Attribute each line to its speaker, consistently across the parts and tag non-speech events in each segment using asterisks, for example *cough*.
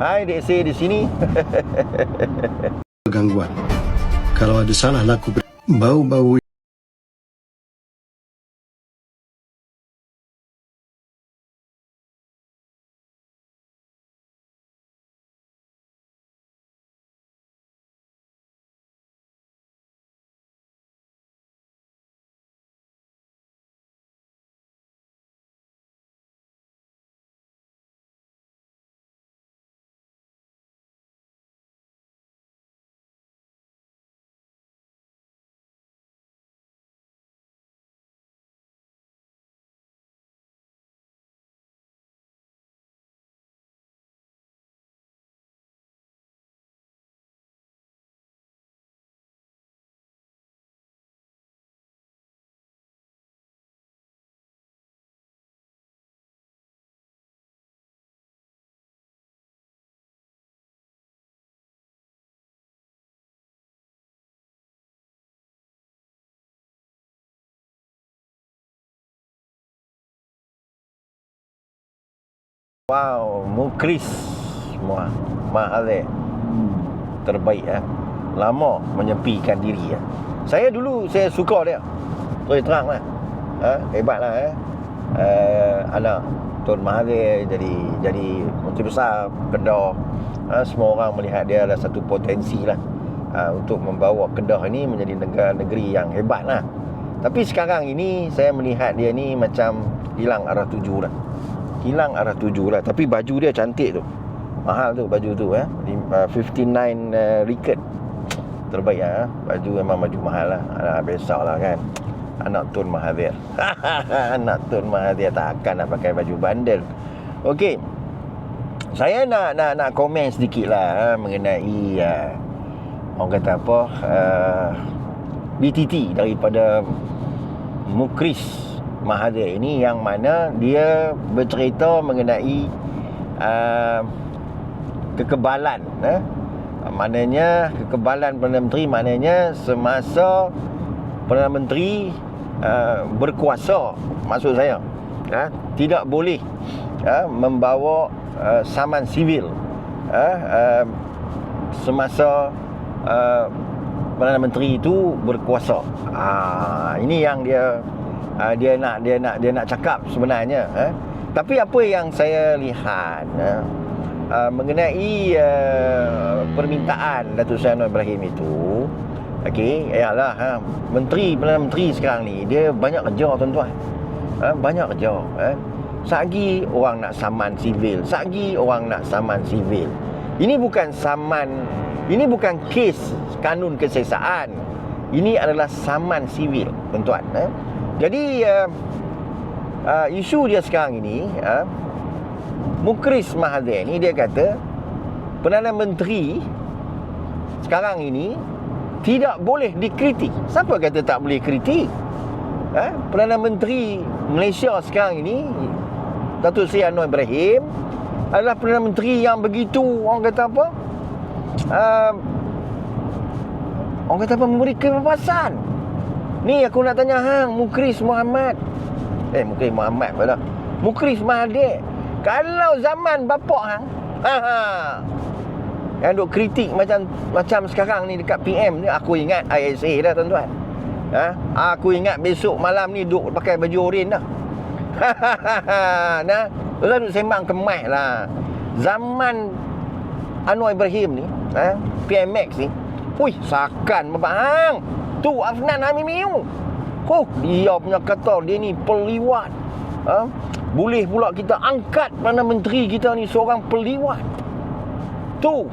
Speaker 1: Hai Seh di sini.
Speaker 2: gangguan. Kalau ada salah laku bau-bau
Speaker 1: Wow, Mukris Mah Mahathir Terbaik eh. Lama menyepikan diri eh. Saya dulu saya suka dia. Terus terang lah. Ha? Hebat lah eh. Uh, anak Tun Mahathir jadi jadi Menteri Besar Kedah. Ha? Semua orang melihat dia adalah satu potensi lah. Ha? Untuk membawa Kedah ini menjadi negara negeri yang hebat lah. Tapi sekarang ini saya melihat dia ni macam hilang arah tuju lah hilang arah tuju lah. Tapi baju dia cantik tu. Mahal tu baju tu eh. Uh, 59 uh, ringgit terbaik ah baju memang baju mahal lah. Alah, besok lah kan. Anak Tun Mahathir. *laughs* Anak Tun Mahathir tak akan nak pakai baju bandel. Okey. Saya nak nak nak komen sedikit lah ha, mengenai uh, orang kata apa uh, BTT daripada Mukris Mahathir ini yang mana dia bercerita mengenai uh, kekebalan eh? maknanya kekebalan Perdana Menteri maknanya semasa Perdana Menteri uh, berkuasa maksud saya uh, tidak boleh uh, membawa uh, saman sivil uh, uh, semasa uh, Perdana Menteri itu berkuasa uh, ini yang dia uh, dia nak dia nak dia nak cakap sebenarnya eh? tapi apa yang saya lihat eh? uh, mengenai uh, permintaan Datuk Seri Anwar Ibrahim itu okey ialah ha, menteri perdana menteri sekarang ni dia banyak kerja tuan-tuan ha, banyak kerja eh? Sagi orang nak saman sivil Sagi orang nak saman sivil Ini bukan saman Ini bukan kes kanun kesesaan Ini adalah saman sivil Tuan-tuan eh? Jadi uh, uh, isu dia sekarang ini uh, Mukris Mahathir ni dia kata Perdana Menteri sekarang ini tidak boleh dikritik. Siapa kata tak boleh kritik? Ha? Perdana Menteri Malaysia sekarang ini Datuk Seri Anwar Ibrahim adalah Perdana Menteri yang begitu orang kata apa? Uh, orang kata apa memberi kebebasan Ni aku nak tanya hang Mukris Muhammad. Eh Mukris Muhammad pula. Mukris Mahathir. Kalau zaman bapak hang, ha ha. Yang duk kritik macam macam sekarang ni dekat PM ni aku ingat ISA dah tuan-tuan. Ha? Aku ingat besok malam ni duk pakai baju oren dah. nah, tuan duk sembang kemah lah. Zaman Anwar Ibrahim ni, ha? PMX ni, Hui, sakan bapak hang. Tu Afnan Hamimiu. Oh, dia punya kata dia ni peliwat. Ha? Boleh pula kita angkat Perdana Menteri kita ni seorang peliwat. Tu.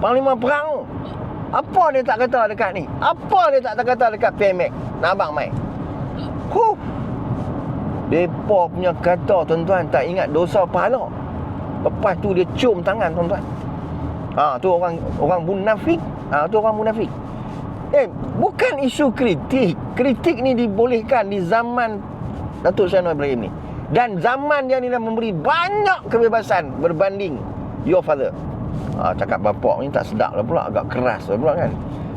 Speaker 1: Panglima Perang. Apa dia tak kata dekat ni? Apa dia tak kata dekat PMX? Nak abang mai. Huh. Depa punya kata tuan-tuan tak ingat dosa pahala. Lepas tu dia cium tangan tuan-tuan. Ha, tu orang orang munafik. Ha, tu orang munafik. Eh, bukan isu kritik. Kritik ni dibolehkan di zaman Datuk Seri Anwar Ibrahim ni. Dan zaman dia ni dah memberi banyak kebebasan berbanding your father. Ha, cakap bapak ni tak sedap lah pula. Agak keras lah pula kan.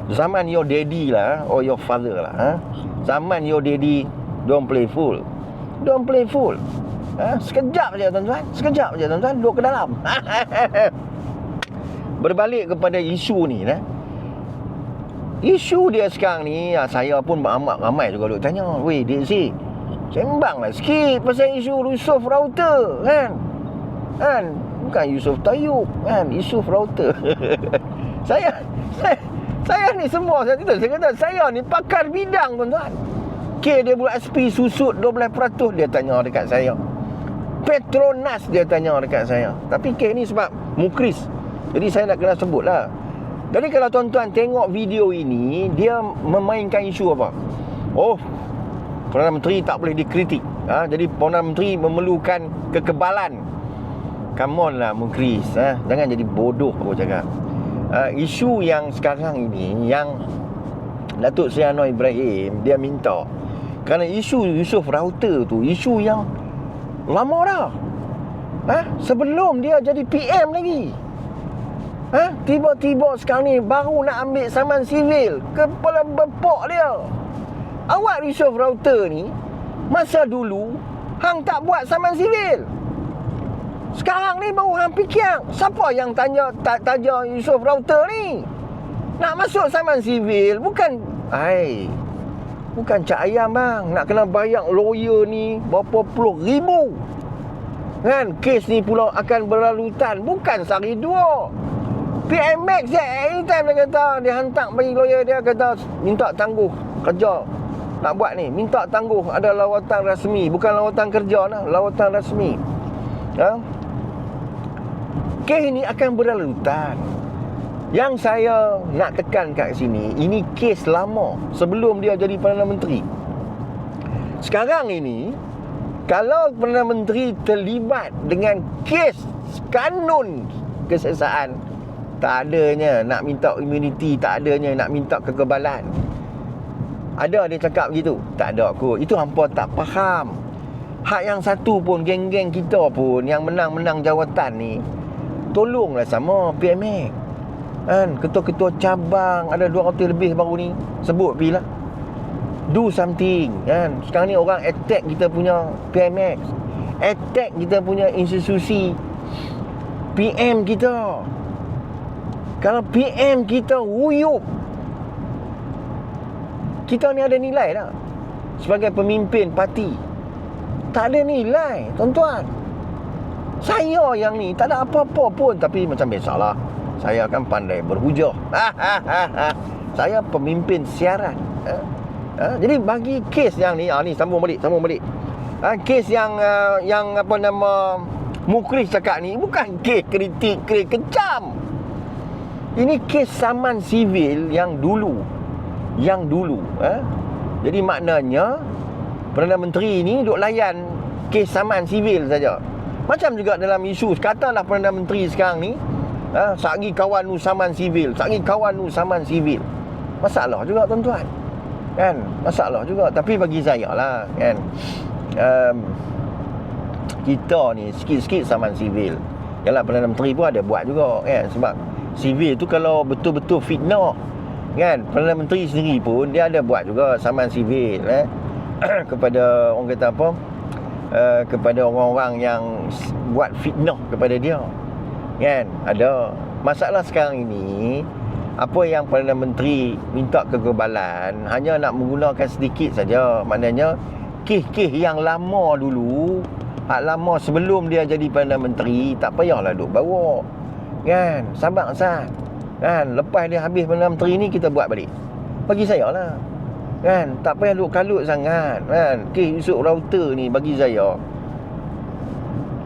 Speaker 1: Zaman your daddy lah. Or your father lah. Ha? Zaman your daddy don't play fool. Don't play fool. Ha, sekejap je tuan-tuan. Sekejap je tuan-tuan. Duduk ke dalam. *laughs* Berbalik kepada isu ni. Eh. Isu dia sekarang ni. ah, Saya pun amat ramai juga duk tanya. Weh, Dek Zik. Sembanglah sikit pasal isu Yusuf Router. Kan? Kan? Bukan Yusuf Tayyub. Kan? Yusuf Router. *laughs* saya, saya, saya ni semua. Saya, saya kata, saya ni pakar bidang tuan-tuan. K dia buat SP susut 12% dia tanya dekat saya. Petronas dia tanya dekat saya. Tapi K ni sebab mukris. Jadi saya nak kena sebut lah. Jadi kalau tuan-tuan tengok video ini, dia memainkan isu apa? Oh, Perdana Menteri tak boleh dikritik. Ha? Jadi Perdana Menteri memerlukan kekebalan. Come on lah mukris. Ha? Jangan jadi bodoh aku cakap. Ha, isu yang sekarang ini, yang Datuk Seri Anwar Ibrahim, dia minta. Kerana isu Yusuf Router tu, isu yang lama dah. Ha? Sebelum dia jadi PM lagi. Ha? Tiba-tiba sekarang ni baru nak ambil saman sivil. Kepala bepok dia. Awak Yusuf Router ni, masa dulu, hang tak buat saman sivil. Sekarang ni baru hang fikir. Siapa yang tanya tanya Yusuf Router ni? Nak masuk saman sivil bukan ai bukan cak ayam bang nak kena bayar lawyer ni berapa puluh ribu kan kes ni pula akan berlalutan bukan sehari dua PMX je anytime dia kata dia hantar bagi lawyer dia kata minta tangguh kerja nak buat ni. Minta tangguh ada lawatan rasmi. Bukan lawatan kerja lah lawatan rasmi. Ha? kes ni akan berlalutan. Yang saya nak tekan kat sini Ini kes lama Sebelum dia jadi Perdana Menteri. Sekarang ini Kalau Perdana Menteri terlibat Dengan kes kanun Kesesaan Tak adanya Nak minta imuniti Tak adanya Nak minta kekebalan. Ada dia cakap begitu. Tak ada kot Itu hampa tak faham. Hak yang satu pun Geng-geng kita pun Yang menang-menang jawatan ni Tolonglah sama PMX kan? Ketua-ketua cabang ada 200 lebih baru ni. Sebut pi lah. Do something kan? Sekarang ni orang attack kita punya PMX attack kita punya institusi PM kita kalau PM kita huyup kita ni ada nilai tak sebagai pemimpin parti tak ada nilai tuan-tuan saya yang ni tak ada apa-apa pun tapi macam biasalah saya akan pandai berhujah. *laughs* saya pemimpin siaran. Ha? Ha? Jadi bagi kes yang ni, ah ni sambung balik, sambung balik. Ha? kes yang uh, yang apa nama Mukris cakap ni bukan kes kritik, kes kecam. Ini kes saman sivil yang dulu. Yang dulu. Ha? Jadi maknanya Perdana Menteri ni duk layan kes saman sivil saja. Macam juga dalam isu, katalah Perdana Menteri sekarang ni ha, Sagi kawan nu saman sivil Sagi kawan nu saman sivil Masalah juga tuan-tuan Kan Masalah juga Tapi bagi saya lah Kan um, Kita ni Sikit-sikit saman sivil Yalah Perdana Menteri pun ada buat juga kan Sebab Sivil tu kalau betul-betul fitnah Kan Perdana Menteri sendiri pun Dia ada buat juga saman sivil eh? *clears throat* Kepada Orang kata apa uh, Kepada orang-orang yang Buat fitnah kepada dia Kan? Ada. Masalah sekarang ini, apa yang Perdana Menteri minta kekebalan hanya nak menggunakan sedikit saja. Maknanya, kes-kes yang lama dulu, hak lama sebelum dia jadi Perdana Menteri, tak payahlah duk bawa. Kan? Sabar sah. Kan? Lepas dia habis Perdana Menteri ni, kita buat balik. Bagi saya lah. Kan? Tak payah duk kalut sangat. Kan? Kes Yusuf Router ni bagi saya,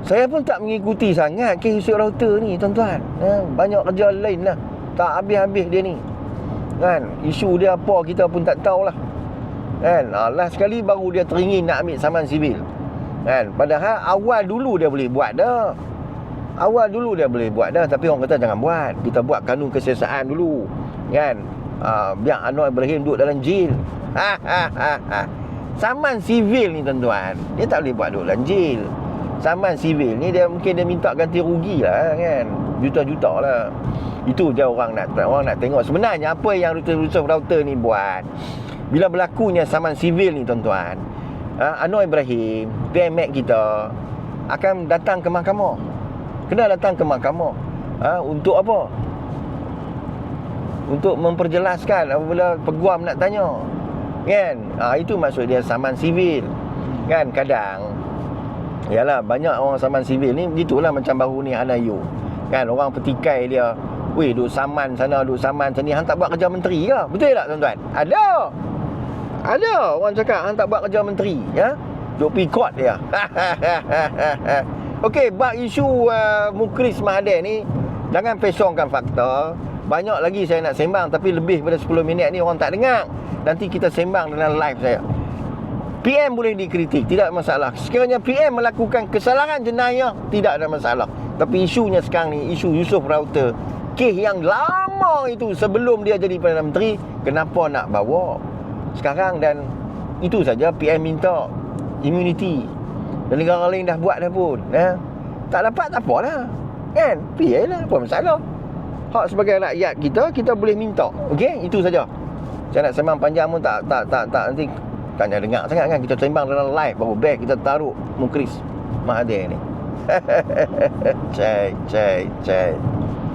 Speaker 1: saya pun tak mengikuti sangat kes Yusuf Router ni tuan-tuan. Ha, banyak kerja lain lah. Tak habis-habis dia ni. Kan? Isu dia apa kita pun tak tahulah. Kan? Ha, last sekali baru dia teringin nak ambil saman sivil. Kan? Padahal awal dulu dia boleh buat dah. Awal dulu dia boleh buat dah. Tapi orang kata jangan buat. Kita buat kanun kesesaan dulu. Kan? Ha, biar Anwar Ibrahim duduk dalam jail. Ha, ha, ha, ha. Saman sivil ni tuan-tuan. Dia tak boleh buat duduk dalam jail saman sivil ni dia mungkin dia minta ganti rugi lah kan juta-juta lah itu je orang nak orang nak tengok sebenarnya apa yang Yusuf Router ni buat bila berlakunya saman sivil ni tuan-tuan ha, Anwar Ibrahim PMX kita akan datang ke mahkamah. Kena datang ke mahkamah. Ha, untuk apa? Untuk memperjelaskan apabila peguam nak tanya. Kan? Ha, itu maksud dia saman sivil. Kan kadang Yalah banyak orang saman sivil ni Begitulah macam baru ni Hanayu Kan orang petikai dia Weh duk saman sana Duk saman sini Hang tak buat kerja menteri ke Betul tak tuan-tuan Ada Ada orang cakap Hang tak buat kerja menteri ya? Duk pergi court dia *laughs* Okey Bak isu uh, Mukris Mahathir ni Jangan pesongkan fakta Banyak lagi saya nak sembang Tapi lebih pada 10 minit ni Orang tak dengar Nanti kita sembang dalam live saya PM boleh dikritik, tidak masalah. Sekiranya PM melakukan kesalahan jenayah, tidak ada masalah. Tapi isunya sekarang ni, isu Yusof Rauter, kes yang lama itu sebelum dia jadi Perdana Menteri, kenapa nak bawa? Sekarang dan itu saja PM minta immunity. Dan negara lain dah buat dah pun. Eh? Tak dapat, tak apalah. Kan? PA lah, apa masalah. Hak sebagai rakyat kita, kita boleh minta. Okey, itu saja. Saya nak sembang panjang pun tak tak tak tak nanti tak nak dengar sangat kan Kita sembang dalam live Baru back kita taruh Mukris Mahathir ni *laughs* Cai Cai Cai